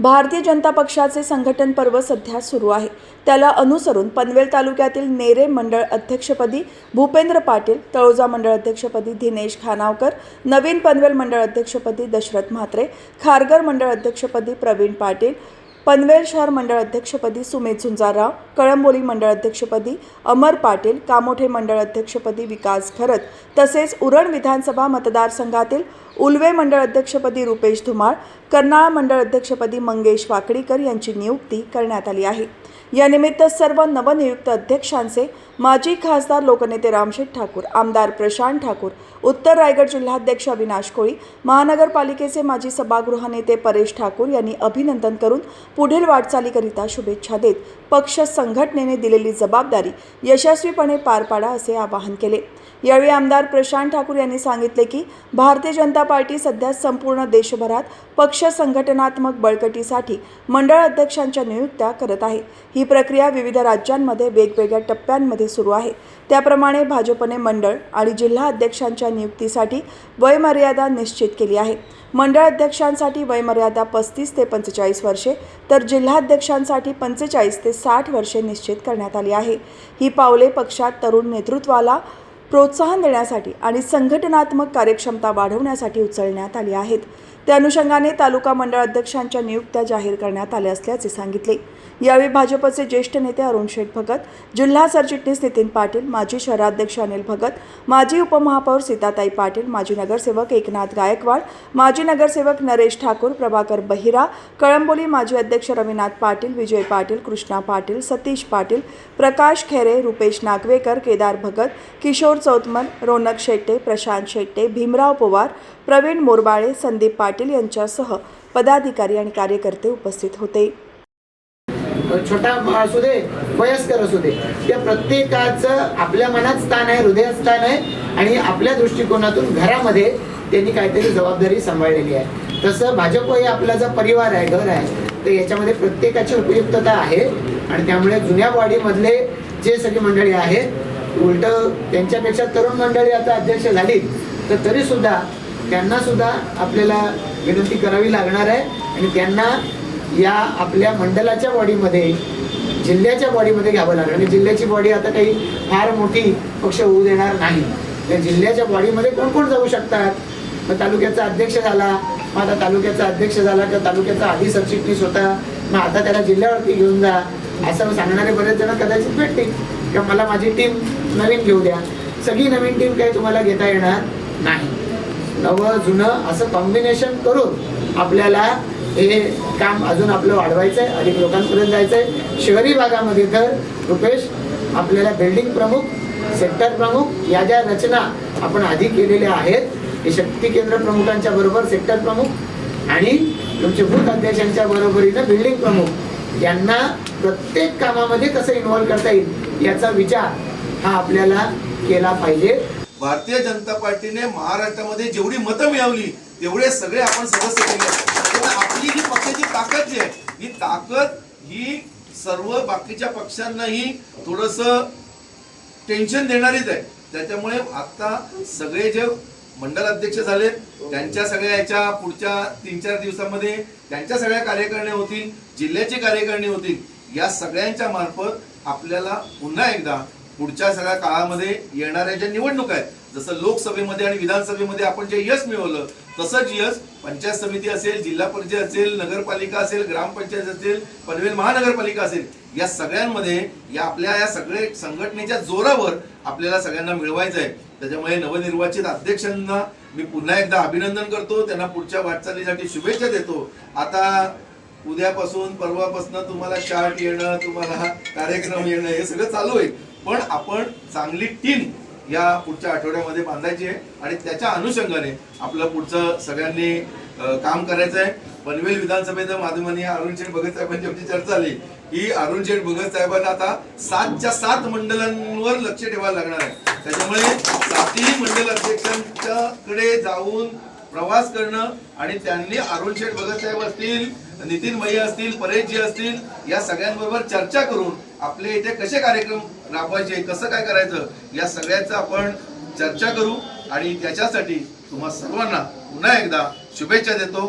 भारतीय जनता पक्षाचे संघटन पर्व सध्या सुरू आहे. त्याला अनुसरून पनवेल तालुक्यातील नेरे मंडळ अध्यक्षपदी भूपेंद्र पाटील तळोजा मंडळ अध्यक्षपदी दिनेश खानावकर नवीन पनवेल मंडळ अध्यक्षपदी दशरथ म्हात्रे खारघर मंडळ अध्यक्षपदी प्रवीण पाटील पनवेल शहर मंडळ अध्यक्षपदी सुमेध झुंजारराव कळंबोली मंडळ अध्यक्षपदी अमर पाटील कामोठे मंडळ अध्यक्षपदी विकास खरत तसेच उरण विधानसभा मतदारसंघातील उलवे मंडळ अध्यक्षपदी रुपेश धुमाळ कर्नाळा मंडळ अध्यक्षपदी मंगेश वाकडीकर यांची नियुक्ती करण्यात आली आहे. यानिमित्त सर्व नवनियुक्त अध्यक्षांचे माजी खासदार लोकनेते रामशेठ ठाकूर आमदार प्रशांत ठाकूर उत्तर रायगड जिल्हाध्यक्ष अविनाश कोळी महानगरपालिकेचे माजी सभागृह नेते परेश ठाकूर यांनी अभिनंदन करून पुढील वाटचालीकरिता शुभेच्छा देत पक्ष संघटनेने दिलेली जबाबदारी यशस्वीपणे पार पाडा असे आवाहन केले. यावेळी आमदार प्रशांत ठाकूर यांनी सांगितले की भारतीय जनता पार्टी सध्या संपूर्ण देशभरात पक्ष संघटनात्मक बळकटीसाठी मंडळ अध्यक्षांच्या नियुक्त्या करत आहे. ही प्रक्रिया विविध राज्यांमध्ये वेगवेगळ्या टप्प्यांमध्ये सुरू आहे. त्याप्रमाणे भाजपने मंडळ आणि जिल्हा अध्यक्षांच्या नियुक्तीसाठी वयमर्यादा निश्चित केली आहे. मंडळ अध्यक्षांसाठी वयमर्यादा पस्तीस ते पंचेचाळीस वर्षे तर जिल्हाध्यक्षांसाठी पंचेचाळीस ते साठ वर्षे निश्चित करण्यात आली आहे. ही पावले पक्षात तरुण नेतृत्वाला प्रोत्साहन देण्यासाठी आणि संघटनात्मक कार्यक्षमता वाढवण्यासाठी उचलण्यात आली आहेत. त्या अनुषंगाने तालुका मंडळ अध्यक्षांच्या नियुक्त्या जाहीर करण्यात आल्या असल्याचे सांगितले. यावेळी भाजपचे ज्येष्ठ नेते अरुण शेठ भगत जिल्हा सरचिटणीस नितीन पाटील माजी शहराध्यक्ष अनिल भगत माजी उपमहापौर सीताताई पाटील माजी नगरसेवक एकनाथ गायकवाड माजी नगरसेवक नरेश ठाकूर प्रभाकर बहिरा कळंबोली माजी अध्यक्ष रविनाथ पाटील विजय पाटील कृष्णा पाटील सतीश पाटील प्रकाश खेरे रुपेश नागवेकर केदार भगत किशोर चौतमन रोनक शेट्टे प्रशांत शेट्टे भीमराव पवार प्रवीण मोरबाळे संदीप पाटील यांच्यासह पदाधिकारी आणि कार्यकर्ते उपस्थित होते. छोटा असू दे वयस्कर असू दे त्या प्रत्येकाचं आपल्या मनात स्थान आहे हृदयात स्थान आहे आणि आपल्या दृष्टिकोनातून घरामध्ये त्यांनी काहीतरी जबाबदारी सांभाळलेली आहे. तसं भाजप हे आपला जो परिवार आहे घर आहे तर याच्यामध्ये प्रत्येकाची उपयुक्तता आहे आणि त्यामुळे जुन्या बॉडीमधले जे सगळी मंडळी आहेत उलट त्यांच्यापेक्षा तरुण मंडळी आता अध्यक्ष झाली तर तरी सुद्धा त्यांना सुद्धा आपल्याला विनंती करावी लागणार आहे. आणि त्यांना या आपल्या मंडलाच्या बॉडीमध्ये जिल्ह्याच्या बॉडीमध्ये घ्यावं लागणार. आणि जिल्ह्याची बॉडी आता काही फार मोठी पक्ष होऊ देणार नाही. त्या जिल्ह्याच्या बॉडीमध्ये कोण कोण जाऊ शकतात? मग तालुक्याचा अध्यक्ष झाला. मग आता तालुक्याचा अध्यक्ष झाला किंवा तालुक्याचा आधी सरचिटणीस होता. मग आता त्याला जिल्ह्यावरती घेऊन जा. असं सांगणारे बरेच जण कदाचित भेटतील. किंवा मला माझी टीम नवीन घेऊ द्या. सगळी नवीन टीम काही तुम्हाला घेता येणार नाही. नवं जुनं असं कॉम्बिनेशन करून आपल्याला हे काम अजून आपलं वाढवायचं आहे अधिक लोकांपर्यंत जायचं आहे. शहरी भागामध्ये तर रुपेश आपल्याला बिल्डिंग प्रमुख सेक्टर प्रमुख या ज्या रचना आपण आधी केलेल्या आहेत हे शक्ती केंद्र प्रमुखांच्या बरोबर सेक्टर प्रमुख आणि तुमचे बूथ अध्यक्षांच्या बरोबरीनं बिल्डिंग प्रमुख. यांना प्रत्येक कामामध्ये कसं इन्व्हॉल्व करता येईल याचा विचार हा आपल्याला केला पाहिजे. भारतीय जनता पार्टीने महाराष्ट्रामध्ये जेवढी मतं मिळवली तेवढे सगळे आपण सदस्य केले. आपली ही पक्षाची ताकद जी आहे ही ताकद ही सर्व बाकीच्या पक्षांनाही थोडस टेन्शन देणारीच आहे. त्याच्यामुळे आता सगळे जे मंडल अध्यक्ष झाले त्यांच्या सगळ्या याच्या पुढच्या तीन चार दिवसामध्ये त्यांच्या सगळ्या कार्यकारिणी होतील जिल्ह्याची कार्यकारिणी होतील या सगळ्यांच्या मार्फत आपल्याला पुन्हा एकदा पुढच्या सगळ्या काळामध्ये येणाऱ्या ज्या निवडणुका आहेत जसं लोकसभेमध्ये आणि विधानसभेमध्ये आपण जे यश मिळवलं तसंच यश पंचायत समिती असेल जिल्हा परिषद असेल नगरपालिका असेल ग्रामपंचायत असेल पनवेल महानगरपालिका असेल या सगळ्यांमध्ये या आपल्या या सगळे संघटनेच्या जोरावर आपल्याला सगळ्यांना मिळवायचं आहे. त्याच्यामुळे नवनिर्वाचित अध्यक्षांना मी पुन्हा एकदा अभिनंदन करतो. त्यांना पुढच्या वाटचालीसाठी शुभेच्छा देतो. आता उद्यापासून परवापासून तुम्हाला चार्ट येणं तुम्हाला कार्यक्रम येणं हे सगळं चालू आहे पण आपण चांगली टीम या पुढच्या आठवड्यामध्ये बांधायची आहे आणि त्याच्या अनुषंगाने आपलं पुढचं सगळ्यांनी काम करायचं आहे. पनवेल विधानसभेचं माध्यमाने अरुण शेठ भगत साहेबांची आमची चर्चा झाली. की अरुण शेठ भगत साहेबांना आता सातच्या सात मंडळांवर लक्ष ठेवायला लागणार आहे. त्याच्यामुळे सातही मंडल अध्यक्षांच्याकडे जाऊन प्रवास करणं आणि त्यांनी अरुण शेठ भगतसाहेब असतील नितीन भैया असतील परेशजी असतील या सगळ्यांबरोबर चर्चा करून आपले इथे कसे कार्यक्रम राबवायचे कसं काय करायचं या सगळ्याचं आपण चर्चा करू. आणि त्याच्यासाठी तुम्हा सर्वांना पुन्हा एकदा शुभेच्छा देतो.